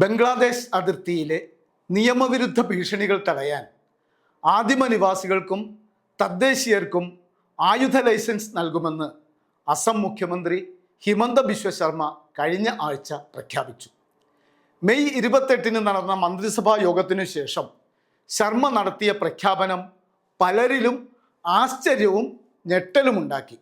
ബംഗ്ലാദേശ് അതിർത്തിയിലെ നിയമവിരുദ്ധ ഭീഷണികൾ തടയാൻ ആദിമ നിവാസികൾക്കും തദ്ദേശീയർക്കും ആയുധ ലൈസൻസ് നൽകുമെന്ന് അസം മുഖ്യമന്ത്രി ഹിമന്ത ബിശ്വ ശർമ്മ കഴിഞ്ഞ ആഴ്ച പ്രഖ്യാപിച്ചു. മെയ് ഇരുപത്തെട്ടിന് നടന്ന മന്ത്രിസഭാ യോഗത്തിനു ശേഷം ശർമ്മ നടത്തിയ പ്രഖ്യാപനം പലരിലും ആശ്ചര്യവും ഞെട്ടലുമുണ്ടാക്കി.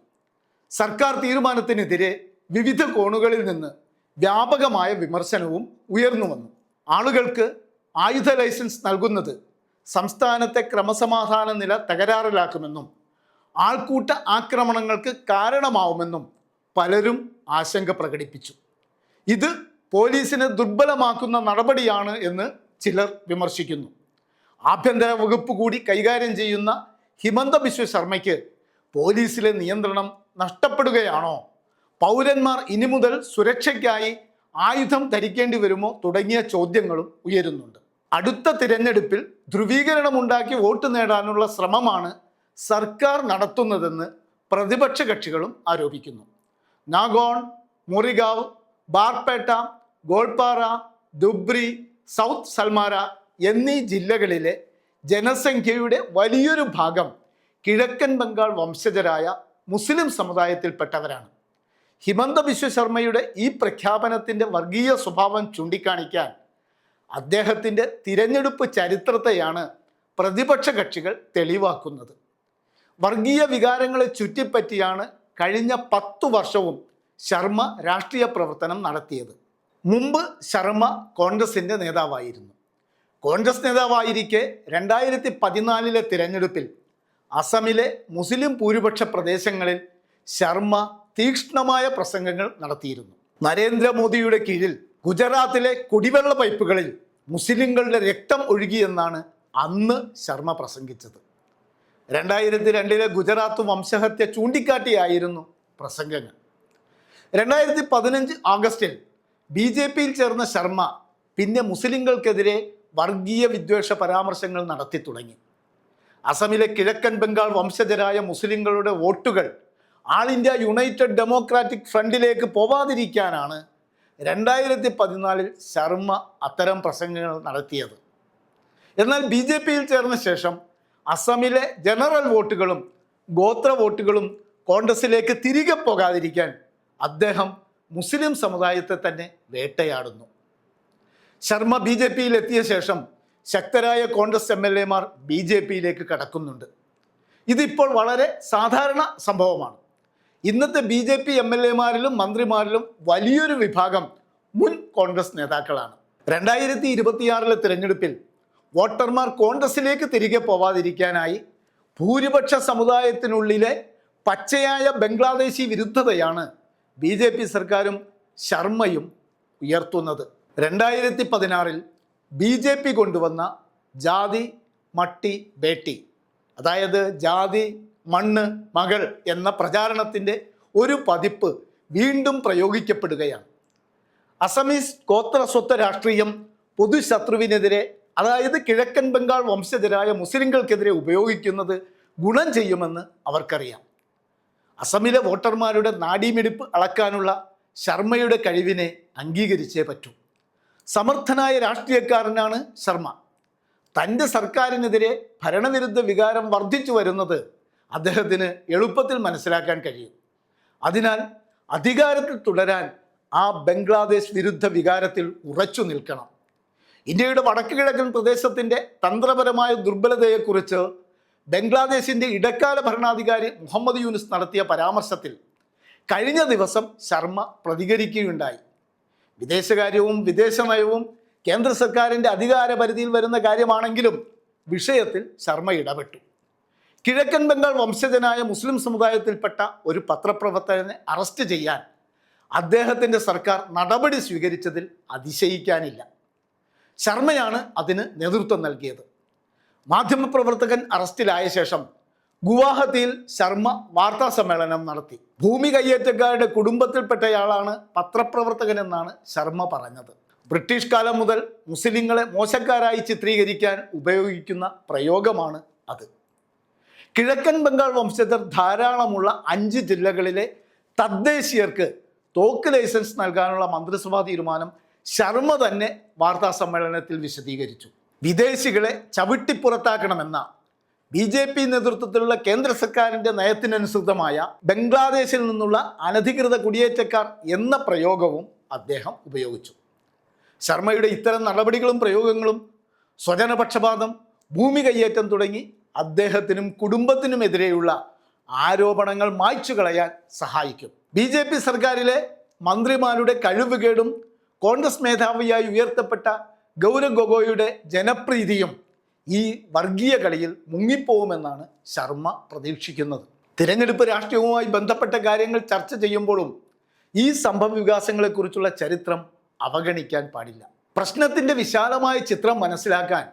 സർക്കാർ തീരുമാനത്തിനെതിരെ വിവിധ കോണുകളിൽ നിന്ന് വ്യാപകമായ വിമർശനവും ഉയർന്നു വന്നു. ആളുകൾക്ക് ആയുധ ലൈസൻസ് നൽകുന്നത് സംസ്ഥാനത്തെ ക്രമസമാധാന നില തകരാറിലാക്കുമെന്നും ആൾക്കൂട്ട ആക്രമണങ്ങൾക്ക് കാരണമാവുമെന്നും പലരും ആശങ്ക പ്രകടിപ്പിച്ചു. ഇത് പോലീസിനെ ദുർബലമാക്കുന്ന നടപടിയാണ് എന്ന് ചിലർ വിമർശിക്കുന്നു. ആഭ്യന്തര വകുപ്പ് കൂടി കൈകാര്യം ചെയ്യുന്ന ഹിമന്ത ബിശ്വ ശർമ്മയ്ക്ക് പോലീസിലെ നിയന്ത്രണം നഷ്ടപ്പെടുകയാണോ? പൗരന്മാർ ഇനി മുതൽ സുരക്ഷയ്ക്കായി ആയുധം ധരിക്കേണ്ടി വരുമോ തുടങ്ങിയ ചോദ്യങ്ങളും ഉയരുന്നുണ്ട്. അടുത്ത തിരഞ്ഞെടുപ്പിൽ ധ്രുവീകരണമുണ്ടാക്കി വോട്ട് നേടാനുള്ള ശ്രമമാണ് സർക്കാർ നടത്തുന്നതെന്ന് പ്രതിപക്ഷ കക്ഷികളും ആരോപിക്കുന്നു. നാഗോൺ മുറിഗാവ് ബാർപേട്ട ഗോൾപാറ ദുബ്രി സൗത്ത് സൽമാര എന്നീ ജില്ലകളിലെ ജനസംഖ്യയുടെ വലിയൊരു ഭാഗം കിഴക്കൻ ബംഗാൾ വംശജരായ മുസ്ലിം സമുദായത്തിൽപ്പെട്ടവരാണ്. ഹിമന്ത ബിശ്വ ശർമ്മയുടെ ഈ പ്രഖ്യാപനത്തിന്റെ വർഗീയ സ്വഭാവം ചൂണ്ടിക്കാണിക്കാൻ അദ്ദേഹത്തിന്റെ തിരഞ്ഞെടുപ്പ് ചരിത്രത്തെയാണ് പ്രതിപക്ഷ കക്ഷികൾ തെളിവാക്കുന്നത്. വർഗീയ വികാരങ്ങളെ ചുറ്റിപ്പറ്റിയാണ് കഴിഞ്ഞ പത്തു വർഷവും ശർമ്മ രാഷ്ട്രീയ പ്രവർത്തനം നടത്തിയത്. മുമ്പ് ശർമ്മ കോൺഗ്രസിന്റെ നേതാവായിരുന്നു. കോൺഗ്രസ് നേതാവായിരിക്കെ രണ്ടായിരത്തി പതിനാലിലെ തിരഞ്ഞെടുപ്പിൽ അസമിലെ മുസ്ലിം ഭൂരിപക്ഷ പ്രദേശങ്ങളിൽ ശർമ്മ തീക്ഷ്ണമായ പ്രസംഗങ്ങൾ നടത്തിയിരുന്നു. നരേന്ദ്രമോദിയുടെ കീഴിൽ ഗുജറാത്തിലെ കുടിവെള്ള പൈപ്പുകളിൽ മുസ്ലിങ്ങളുടെ രക്തം ഒഴുകിയെന്നാണ് അന്ന് ശർമ്മ പ്രസംഗിച്ചത്. രണ്ടായിരത്തി രണ്ടിലെ ഗുജറാത്ത് വംശഹത്യ ചൂണ്ടിക്കാട്ടിയായിരുന്നു പ്രസംഗങ്ങൾ. രണ്ടായിരത്തി പതിനഞ്ച് ആഗസ്റ്റിൽ ബി ജെ പിയിൽ ചേർന്ന ശർമ്മ പിന്നെ മുസ്ലിങ്ങൾക്കെതിരെ വർഗീയ വിദ്വേഷ പരാമർശങ്ങൾ നടത്തി തുടങ്ങി. അസമിലെ കിഴക്കൻ ബംഗാൾ വംശജരായ മുസ്ലിങ്ങളുടെ വോട്ടുകൾ ആൾ ഇന്ത്യ യുണൈറ്റഡ് ഡെമോക്രാറ്റിക് ഫ്രണ്ടിലേക്ക് പോവാതിരിക്കാനാണ് രണ്ടായിരത്തി പതിനാലിൽ ശർമ്മ അത്തരം പ്രസംഗങ്ങൾ നടത്തിയത്. എന്നാൽ ബി ജെ പിയിൽ ചേർന്ന ശേഷം അസമിലെ ജനറൽ വോട്ടുകളും ഗോത്ര വോട്ടുകളും കോൺഗ്രസിലേക്ക് തിരികെ പോകാതിരിക്കാൻ അദ്ദേഹം മുസ്ലിം സമുദായത്തെ തന്നെ വേട്ടയാടുന്നു. ശർമ്മ ബി ജെ പിയിൽ എത്തിയ ശേഷം ശക്തരായ കോൺഗ്രസ് എം എൽ എമാർ ബി ജെ പിയിലേക്ക് കടക്കുന്നുണ്ട്. ഇതിപ്പോൾ വളരെ സാധാരണ സംഭവമാണ്. ഇന്നത്തെ B J P M L എമാരിലും മന്ത്രിമാരിലും വലിയൊരു വിഭാഗം മുൻ കോൺഗ്രസ് നേതാക്കളാണ്. രണ്ടായിരത്തി ഇരുപത്തിയാറിലെ തിരഞ്ഞെടുപ്പിൽ വോട്ടർമാർ കോൺഗ്രസിലേക്ക് തിരികെ പോവാതിരിക്കാനായി ഭൂരിപക്ഷ സമുദായത്തിനുള്ളിലെ പച്ചയായ ബംഗ്ലാദേശി വിരുദ്ധതയാണ് ബി ജെ പി സർക്കാരും ശർമ്മയും ഉയർത്തുന്നത്. രണ്ടായിരത്തി പതിനാറിൽ ബി ജെ പി കൊണ്ടുവന്ന ജാതി മട്ടി ബേട്ടി അതായത് ജാതി മണ്ണ് മകൾ എന്ന പ്രചാരണത്തിന്റെ ഒരു പതിപ്പ് വീണ്ടും പ്രയോഗിക്കപ്പെടുകയാണ്. അസമീസ് ഗോത്ര സ്വത്ത് രാഷ്ട്രീയം പൊതുശത്രുവിനെതിരെ അതായത് കിഴക്കൻ ബംഗാൾ വംശജരായ മുസ്ലിങ്ങൾക്കെതിരെ ഉപയോഗിക്കുന്നത് ഗുണം ചെയ്യുമെന്ന് അവർക്കറിയാം. അസമിലെ വോട്ടർമാരുടെ നാഡീമിടിപ്പ് അളക്കാനുള്ള ശർമ്മയുടെ കഴിവിനെ അംഗീകരിച്ചേ പറ്റൂ. സമർത്ഥനായ രാഷ്ട്രീയക്കാരനാണ് ശർമ്മ. തന്റെ സർക്കാരിനെതിരെ ഭരണവിരുദ്ധ വികാരം വർദ്ധിച്ചു വരുന്നത് അദ്ദേഹത്തിന് എളുപ്പത്തിൽ മനസ്സിലാക്കാൻ കഴിയും. അതിനാൽ അധികാരത്തിൽ തുടരാൻ ആ ബംഗ്ലാദേശ് വിരുദ്ധ വികാരത്തിൽ ഉറച്ചു നിൽക്കണം. ഇന്ത്യയുടെ വടക്ക് കിഴക്കൻ പ്രദേശത്തിന്റെ തന്ത്രപരമായ ദുർബലതയെക്കുറിച്ച് ബംഗ്ലാദേശിന്റെ ഇടക്കാല ഭരണാധികാരി മുഹമ്മദ് യൂനിസ് നടത്തിയ പരാമർശത്തിൽ കഴിഞ്ഞ ദിവസം ശർമ്മ പ്രതികരിക്കുകയുണ്ടായി. വിദേശകാര്യവും വിദേശ നയവും കേന്ദ്ര സർക്കാരിന്റെ അധികാര പരിധിയിൽ വരുന്ന കാര്യമാണെങ്കിലും വിഷയത്തിൽ ശർമ്മ ഇടപെട്ടു. കിഴക്കൻ ബംഗാൾ വംശജനായ മുസ്ലിം സമുദായത്തിൽപ്പെട്ട ഒരു പത്രപ്രവർത്തകനെ അറസ്റ്റ് ചെയ്യാൻ അദ്ദേഹത്തിന്റെ സർക്കാർ നടപടി സ്വീകരിച്ചതിൽ അതിശയിക്കാനില്ല. ശർമ്മയാണ് അതിന് നേതൃത്വം നൽകിയത്. മാധ്യമപ്രവർത്തകൻ അറസ്റ്റിലായ ശേഷം ഗുവാഹത്തിയിൽ ശർമ്മ വാർത്താ സമ്മേളനം നടത്തി. ഭൂമി കയ്യേറ്റക്കാരുടെ കുടുംബത്തിൽപ്പെട്ടയാളാണ് പത്രപ്രവർത്തകൻ എന്നാണ് ശർമ്മ പറഞ്ഞത്. ബ്രിട്ടീഷ് കാലം മുതൽ മുസ്ലിങ്ങളെ മോശക്കാരായി ചിത്രീകരിക്കാൻ ഉപയോഗിക്കുന്ന പ്രയോഗമാണ് അത്. കിഴക്കൻ ബംഗാൾ വംശജർ ധാരാളമുള്ള അഞ്ച് ജില്ലകളിലെ തദ്ദേശീയർക്ക് തോക്ക് ലൈസൻസ് നൽകാനുള്ള മന്ത്രിസഭാ തീരുമാനം ശർമ്മ തന്നെ വാർത്താ സമ്മേളനത്തിൽ വിശദീകരിച്ചു. വിദേശികളെ ചവിട്ടിപ്പുറത്താക്കണമെന്ന ബി ജെ പി നേതൃത്വത്തിലുള്ള കേന്ദ്ര സർക്കാരിന്റെ നയത്തിനനുസൃതമായ ബംഗ്ലാദേശിൽ നിന്നുള്ള അനധികൃത കുടിയേറ്റക്കാർ എന്ന പ്രയോഗവും അദ്ദേഹം ഉപയോഗിച്ചു. ശർമ്മയുടെ ഇത്തരം നടപടികളും പ്രയോഗങ്ങളും സ്വജനപക്ഷപാതം ഭൂമി കയ്യേറ്റം തുടങ്ങി അദ്ദേഹത്തിനും കുടുംബത്തിനുമെതിരെയുള്ള ആരോപണങ്ങൾ മായ്ച്ചു കളയാൻ സഹായിക്കും. ബി ജെ പി സർക്കാരിലെ മന്ത്രിമാരുടെ കഴിവുകേടും കോൺഗ്രസ് മേധാവിയായി ഉയർത്തപ്പെട്ട ഗൗരവ് ഗൊഗോയുടെ ജനപ്രീതിയും ഈ വർഗീയ കളിയിൽ മുങ്ങിപ്പോകുമെന്നാണ് ശർമ്മ പ്രതീക്ഷിക്കുന്നത്. തിരഞ്ഞെടുപ്പ് രാഷ്ട്രീയവുമായി ബന്ധപ്പെട്ട കാര്യങ്ങൾ ചർച്ച ചെയ്യുമ്പോഴും ഈ സംഭവ വികാസങ്ങളെക്കുറിച്ചുള്ള ചരിത്രം അവഗണിക്കാൻ പാടില്ല. പ്രശ്നത്തിന്റെ വിശാലമായ ചിത്രം മനസ്സിലാക്കാൻ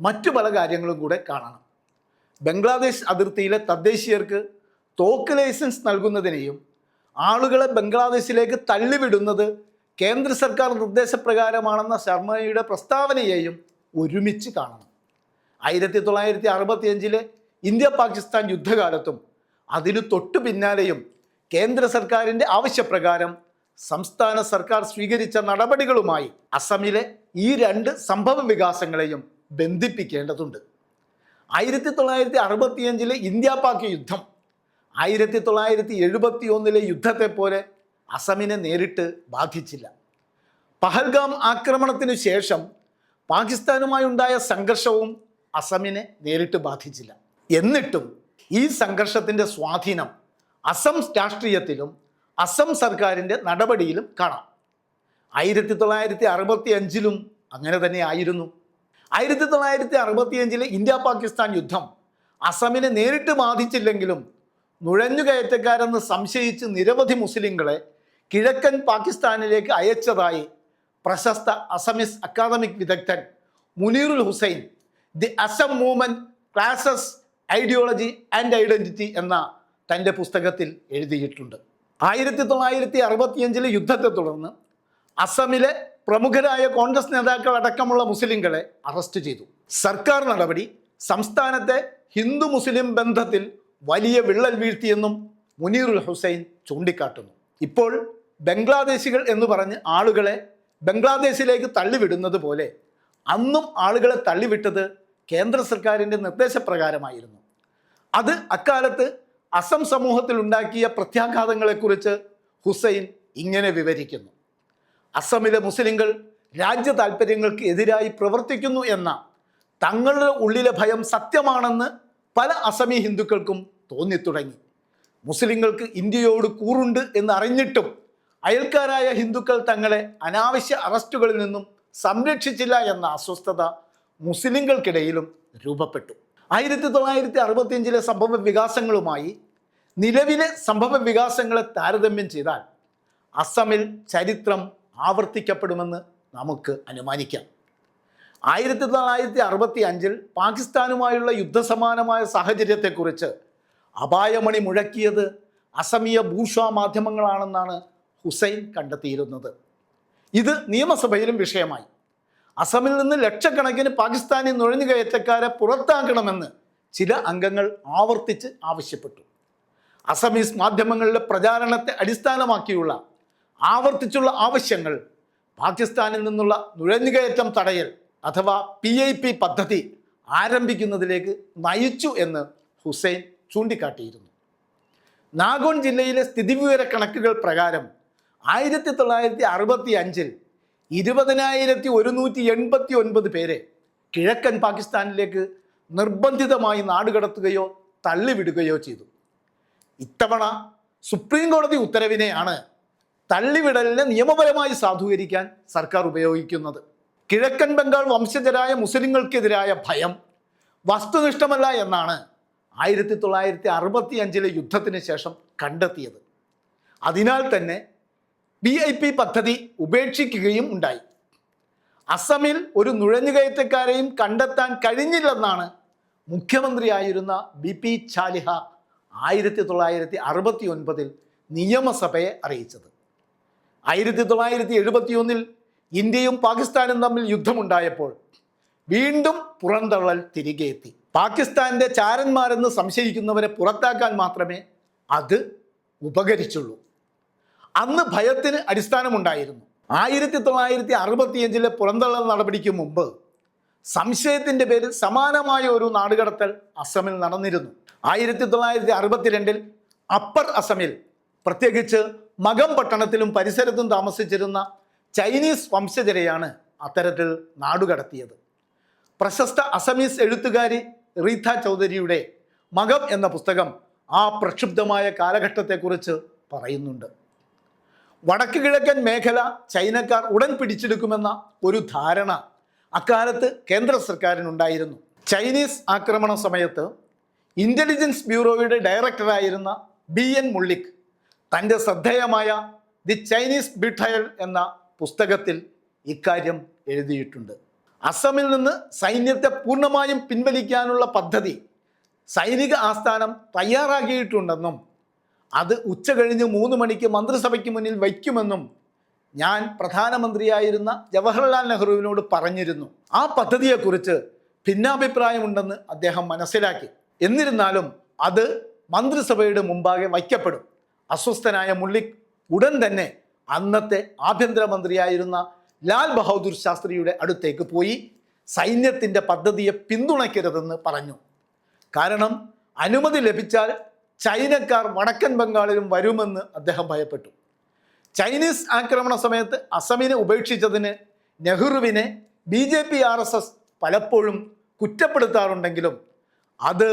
മറ്റു പല കാര്യങ്ങളും കൂടെ കാണണം. ബംഗ്ലാദേശ് അതിർത്തിയിലെ തദ്ദേശീയർക്ക് തോക്ക് ലൈസൻസ് നൽകുന്നതിനെയും ആളുകളെ ബംഗ്ലാദേശിലേക്ക് തള്ളിവിടുന്നത് കേന്ദ്ര സർക്കാർ നിർദ്ദേശപ്രകാരമാണെന്ന ശർമ്മയുടെ പ്രസ്താവനയെയും ഒരുമിച്ച് കാണണം. ആയിരത്തി തൊള്ളായിരത്തി അറുപത്തിയഞ്ചിലെ ഇന്ത്യ പാകിസ്ഥാൻ യുദ്ധകാലത്തും അതിനു തൊട്ടു പിന്നാലെയും കേന്ദ്ര സർക്കാരിന്റെ ആവശ്യപ്രകാരം സംസ്ഥാന സർക്കാർ സ്വീകരിച്ച നടപടികളുമായി അസമിലെ ഈ രണ്ട് സംഭവ വികാസങ്ങളെയും ബന്ധിപ്പിക്കേണ്ടതുണ്ട്. ആയിരത്തി തൊള്ളായിരത്തി അറുപത്തിയഞ്ചിലെ ഇന്ത്യ പാക് യുദ്ധം ആയിരത്തി തൊള്ളായിരത്തി എഴുപത്തി ഒന്നിലെ യുദ്ധത്തെ പോലെ അസമിനെ നേരിട്ട് ബാധിച്ചില്ല. പഹൽഗാം ആക്രമണത്തിനു ശേഷം പാകിസ്ഥാനുമായി ഉണ്ടായ സംഘർഷവും അസമിനെ നേരിട്ട് ബാധിച്ചില്ല. എന്നിട്ടും ഈ സംഘർഷത്തിന്റെ സ്വാധീനം അസം രാഷ്ട്രീയത്തിലും അസം സർക്കാരിന്റെ നടപടിയിലും കാണാം. ആയിരത്തി തൊള്ളായിരത്തി അറുപത്തി അഞ്ചിലും അങ്ങനെ തന്നെ ആയിരുന്നു. ആയിരത്തി തൊള്ളായിരത്തി അറുപത്തിയഞ്ചിലെ ഇന്ത്യ പാകിസ്ഥാൻ യുദ്ധം അസമിനെ നേരിട്ട് ബാധിച്ചില്ലെങ്കിലും നുഴഞ്ഞുകയറ്റക്കാരെന്ന് സംശയിച്ച് നിരവധി മുസ്ലിങ്ങളെ കിഴക്കൻ പാകിസ്ഥാനിലേക്ക് അയച്ചതായി പ്രശസ്ത അസമിസ് അക്കാദമിക് വിദഗ്ധൻ Munirul Hussain the Assam movement classes ideology and identity എന്ന തന്റെ പുസ്തകത്തിൽ എഴുതിയിട്ടുണ്ട്. ആയിരത്തി തൊള്ളായിരത്തി അറുപത്തിയഞ്ചിലെ യുദ്ധത്തെ തുടർന്ന് അസമിലെ പ്രമുഖരായ കോൺഗ്രസ് നേതാക്കൾ അടക്കമുള്ള മുസ്ലിങ്ങളെ അറസ്റ്റ് ചെയ്തു. സർക്കാർ നടപടി സംസ്ഥാനത്തെ ഹിന്ദു മുസ്ലിം ബന്ധത്തിൽ വലിയ വിള്ളൽ വീഴ്ത്തിയെന്നും മുനീറുൽ ഹുസൈൻ ചൂണ്ടിക്കാട്ടുന്നു. ഇപ്പോൾ ബംഗ്ലാദേശികൾ എന്ന് പറഞ്ഞ് ആളുകളെ ബംഗ്ലാദേശിലേക്ക് തള്ളിവിടുന്നത് പോലെ അന്നും ആളുകളെ തള്ളിവിട്ടത് കേന്ദ്ര സർക്കാരിന്റെ നിർദ്ദേശപ്രകാരമായിരുന്നു. അത് അക്കാലത്ത് അസം സമൂഹത്തിൽ ഉണ്ടാക്കിയ പ്രത്യാഘാതങ്ങളെക്കുറിച്ച് ഹുസൈൻ ഇങ്ങനെ വിവരിക്കുന്നു. അസമിലെ മുസ്ലിങ്ങൾ രാജ്യ താല്പര്യങ്ങൾക്ക് എതിരായി പ്രവർത്തിക്കുന്നു എന്ന തങ്ങളുടെ ഉള്ളിലെ ഭയം സത്യമാണെന്ന് പല അസമി ഹിന്ദുക്കൾക്കും തോന്നിത്തുടങ്ങി. മുസ്ലിങ്ങൾക്ക് ഇന്ത്യയോട് കൂറുണ്ട് എന്ന് അറിഞ്ഞിട്ടും അയൽക്കാരായ ഹിന്ദുക്കൾ തങ്ങളെ അനാവശ്യ അറസ്റ്റുകളിൽ നിന്നും സംരക്ഷിച്ചില്ല എന്ന അസ്വസ്ഥത മുസ്ലിങ്ങൾക്കിടയിലും രൂപപ്പെട്ടു. ആയിരത്തി തൊള്ളായിരത്തി അറുപത്തിയഞ്ചിലെ സംഭവ വികാസങ്ങളുമായി നിലവിലെ സംഭവ വികാസങ്ങളെ താരതമ്യം ചെയ്താൽ അസമിൽ ചരിത്രം ആവർത്തിക്കപ്പെടുമെന്ന് നമുക്ക് അനുമാനിക്കാം. ആയിരത്തി തൊള്ളായിരത്തി അറുപത്തി അഞ്ചിൽ പാകിസ്ഥാനുമായുള്ള യുദ്ധസമാനമായ സാഹചര്യത്തെക്കുറിച്ച് അപായമണി മുഴക്കിയത് അസമീയ ഭൂഷ മാധ്യമങ്ങളാണെന്നാണ് ഹുസൈൻ കണ്ടെത്തിയിരുന്നത്. ഇത് നിയമസഭയിലും വിഷയമായി. അസമിൽ നിന്ന് ലക്ഷക്കണക്കിന് പാകിസ്ഥാനി നുഴഞ്ഞുകയറ്റക്കാരെ പുറത്താക്കണമെന്ന് ചില അംഗങ്ങൾ ആവർത്തിച്ച് ആവശ്യപ്പെട്ടു. അസമീസ് മാധ്യമങ്ങളിലെ പ്രചാരണത്തെ അടിസ്ഥാനമാക്കിയുള്ള ആവർത്തിച്ചുള്ള ആവശ്യങ്ങൾ പാകിസ്ഥാനിൽ നിന്നുള്ള നുഴഞ്ഞുകയറ്റം തടയൽ അഥവാ പി ഐ പി പദ്ധതി ആരംഭിക്കുന്നതിലേക്ക് നയിച്ചു എന്ന് ഹുസൈൻ ചൂണ്ടിക്കാട്ടിയിരുന്നു. നാഗോൺ ജില്ലയിലെ സ്ഥിതിവിവര കണക്കുകൾ പ്രകാരം ആയിരത്തി തൊള്ളായിരത്തി അറുപത്തി അഞ്ചിൽ ഇരുപതിനായിരത്തി ഒരുന്നൂറ്റി എൺപത്തി ഒൻപത് പേരെ കിഴക്കൻ പാകിസ്ഥാനിലേക്ക് നിർബന്ധിതമായി നാടുകടത്തുകയോ തള്ളിവിടുകയോ ചെയ്തു. ഇത്തവണ സുപ്രീം കോടതി ഉത്തരവിനെയാണ് തള്ളിവിടലിനെ നിയമപരമായി സാധൂകരിക്കാൻ സർക്കാർ ഉപയോഗിക്കുന്നത്. കിഴക്കൻ ബംഗാൾ വംശജരായ മുസ്ലിങ്ങൾക്കെതിരായ ഭയം വസ്തുനിഷ്ഠമല്ല എന്നാണ് ആയിരത്തി തൊള്ളായിരത്തി അറുപത്തി അഞ്ചിലെ യുദ്ധത്തിന് ശേഷം കണ്ടെത്തിയത്. അതിനാൽ തന്നെ ബി ഐ പി പദ്ധതി ഉപേക്ഷിക്കുകയും ഉണ്ടായി. അസമിൽ ഒരു നുഴഞ്ഞുകയറ്റക്കാരെയും കണ്ടെത്താൻ കഴിഞ്ഞില്ലെന്നാണ് മുഖ്യമന്ത്രിയായിരുന്ന ബി പി ചാലിഹ ആയിരത്തി തൊള്ളായിരത്തി അറുപത്തി ഒൻപതിൽ നിയമസഭയെ അറിയിച്ചത്. ആയിരത്തി തൊള്ളായിരത്തി എഴുപത്തി ഒന്നിൽ ഇന്ത്യയും പാകിസ്ഥാനും തമ്മിൽ യുദ്ധമുണ്ടായപ്പോൾ വീണ്ടും പുറന്തള്ളൽ തിരികെ എത്തി. പാകിസ്ഥാന്റെ ചാരന്മാരെന്ന് സംശയിക്കുന്നവരെ പുറത്താക്കാൻ മാത്രമേ അത് ഉപകരിച്ചുള്ളൂ. അന്ന് ഭയത്തിന് അടിസ്ഥാനമുണ്ടായിരുന്നു. ആയിരത്തി തൊള്ളായിരത്തി അറുപത്തിയഞ്ചിലെ പുറന്തള്ളൽ നടപടിക്ക് മുമ്പ് സംശയത്തിന്റെ പേരിൽ സമാനമായ ഒരു നാടുകടത്തൽ അസമിൽ നടന്നിരുന്നു. ആയിരത്തി തൊള്ളായിരത്തി അറുപത്തിരണ്ടിൽ അപ്പർ അസമിൽ പ്രത്യേകിച്ച് മകം പട്ടണത്തിലും പരിസരത്തും താമസിച്ചിരുന്ന ചൈനീസ് വംശജരെയാണ് അത്തരത്തിൽ നാടുകടത്തിയത്. പ്രശസ്ത അസമീസ് എഴുത്തുകാരി റീത്ത ചൗധരിയുടെ മകം എന്ന പുസ്തകം ആ പ്രക്ഷുബ്ധമായ കാലഘട്ടത്തെക്കുറിച്ച് പറയുന്നുണ്ട്. വടക്ക് കിഴക്കൻ മേഖല ചൈനക്കാർ ഉടൻ പിടിച്ചെടുക്കുമെന്ന ഒരു ധാരണ അക്കാലത്ത് കേന്ദ്ര സർക്കാരിനുണ്ടായിരുന്നു. ചൈനീസ് ആക്രമണ സമയത്ത് ഇന്റലിജൻസ് ബ്യൂറോയുടെ ഡയറക്ടറായിരുന്ന ബി എൻ മുള്ളിക് തന്റെ ശ്രദ്ധേയമായ ദി ചൈനീസ് ബിട്ടയൽ എന്ന പുസ്തകത്തിൽ ഇക്കാര്യം എഴുതിയിട്ടുണ്ട്. അസമിൽ നിന്ന് സൈന്യത്തെ പൂർണമായും പിൻവലിക്കാനുള്ള പദ്ധതി സൈനിക ആസ്ഥാനം തയ്യാറാക്കിയിട്ടുണ്ടെന്നും അത് ഉച്ച കഴിഞ്ഞ് മൂന്ന് മണിക്ക് മന്ത്രിസഭയ്ക്ക് മുന്നിൽ വയ്ക്കുമെന്നും ഞാൻ പ്രധാനമന്ത്രിയായിരുന്ന ജവഹർലാൽ നെഹ്റുവിനോട് പറഞ്ഞിരുന്നു. ആ പദ്ധതിയെക്കുറിച്ച് ഭിന്നാഭിപ്രായമുണ്ടെന്ന് അദ്ദേഹം മനസ്സിലാക്കി. എന്നിരുന്നാലും അത് മന്ത്രിസഭയുടെ മുമ്പാകെ വയ്ക്കപ്പെടും. അസ്വസ്ഥനായ മുള്ളിക് ഉടൻ തന്നെ അന്നത്തെ ആഭ്യന്തരമന്ത്രിയായിരുന്ന ലാൽ ബഹദൂർ ശാസ്ത്രിയുടെ അടുത്തേക്ക് പോയി സൈന്യത്തിന്റെ പദ്ധതിയെ പിന്തുണയ്ക്കരുതെന്ന് പറഞ്ഞു. കാരണം അനുമതി ലഭിച്ചാൽ ചൈനക്കാർ വടക്കൻ ബംഗാളിലും വരുമെന്ന് അദ്ദേഹം ഭയപ്പെട്ടു. ചൈനീസ് ആക്രമണ സമയത്ത് അസമിനെ ഉപേക്ഷിച്ചതിന് നെഹ്റുവിനെ B J P R S S പലപ്പോഴും കുറ്റപ്പെടുത്താറുണ്ടെങ്കിലും അത്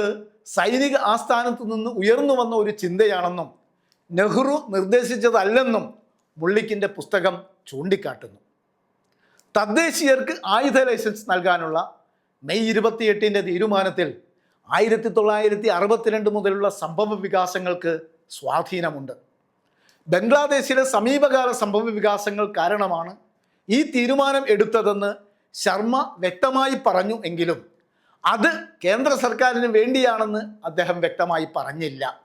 സൈനിക ആസ്ഥാനത്തു നിന്ന് ഉയർന്നു വന്ന ഒരു ചിന്തയാണെന്നും നെഹ്റു നിർദ്ദേശിച്ചതല്ലെന്നും മുള്ളിക്കിന്റെ പുസ്തകം ചൂണ്ടിക്കാട്ടുന്നു. തദ്ദേശീയർക്ക് ആയുധ ലൈസൻസ് നൽകാനുള്ള മെയ് ഇരുപത്തിയെട്ടിന്റെ തീരുമാനത്തിൽ ആയിരത്തി തൊള്ളായിരത്തി അറുപത്തിരണ്ട് മുതലുള്ള സംഭവ വികാസങ്ങൾക്ക് സ്വാധീനമുണ്ട്. ബംഗ്ലാദേശിലെ സമീപകാല സംഭവ വികാസങ്ങൾ കാരണമാണ് ഈ തീരുമാനം എടുത്തതെന്ന് ശർമ്മ വ്യക്തമായി പറഞ്ഞു എങ്കിലും അത് കേന്ദ്ര സർക്കാരിന് വേണ്ടിയാണെന്ന് അദ്ദേഹം വ്യക്തമായി പറഞ്ഞില്ല.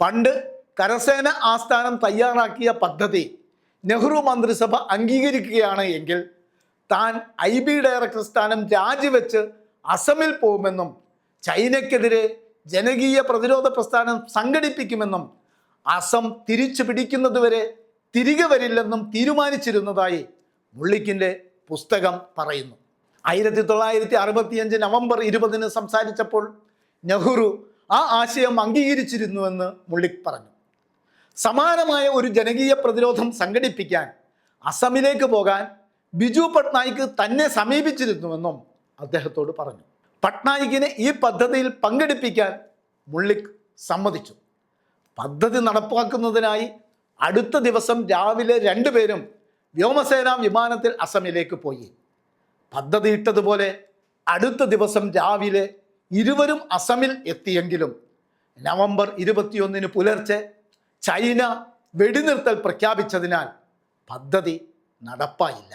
പണ്ട് കരസേന ആസ്ഥാനം തയ്യാറാക്കിയ പദ്ധതി നെഹ്റു മന്ത്രിസഭ അംഗീകരിക്കുകയാണ് എങ്കിൽ താൻ ഐ ബി ഡയറക്ടർ സ്ഥാനം രാജിവെച്ച് അസമിൽ പോകുമെന്നും ചൈനയ്ക്കെതിരെ ജനകീയ പ്രതിരോധ പ്രസ്ഥാനം സംഘടിപ്പിക്കുമെന്നും അസം തിരിച്ചു പിടിക്കുന്നതുവരെ തിരികെ വരില്ലെന്നും തീരുമാനിച്ചിരുന്നതായി മുള്ളിക്കിന്റെ പുസ്തകം പറയുന്നു. ആയിരത്തി തൊള്ളായിരത്തി അറുപത്തിയഞ്ച് നവംബർ ഇരുപതിന് സംസാരിച്ചപ്പോൾ നെഹ്റു ആ ആശയം അംഗീകരിച്ചിരുന്നുവെന്ന് മുള്ളിക് പറഞ്ഞു. സമാനമായ ഒരു ജനകീയ പ്രതിരോധം സംഘടിപ്പിക്കാൻ അസമിലേക്ക് പോകാൻ ബിജു പട്നായിക്ക് തന്നെ സമീപിച്ചിരുന്നുവെന്നും അദ്ദേഹത്തോട് പറഞ്ഞു. പട്നായിക്കിനെ ഈ പദ്ധതിയിൽ പങ്കെടുപ്പിക്കാൻ മുള്ളിക് സമ്മതിച്ചു. പദ്ധതി നടപ്പാക്കുന്നതിനായി അടുത്ത ദിവസം രാവിലെ രണ്ടുപേരും വ്യോമസേനാ വിമാനത്തിൽ അസമിലേക്ക് പോയി. പദ്ധതി ഇട്ടതുപോലെ അടുത്ത ദിവസം രാവിലെ ഇരുവരും അസമിൽ എത്തിയെങ്കിലും നവംബർ ഇരുപത്തിയൊന്നിന് പുലർച്ചെ ചൈന വെടിനിർത്തൽ പ്രഖ്യാപിച്ചതിനാൽ പദ്ധതി നടപ്പായില്ല.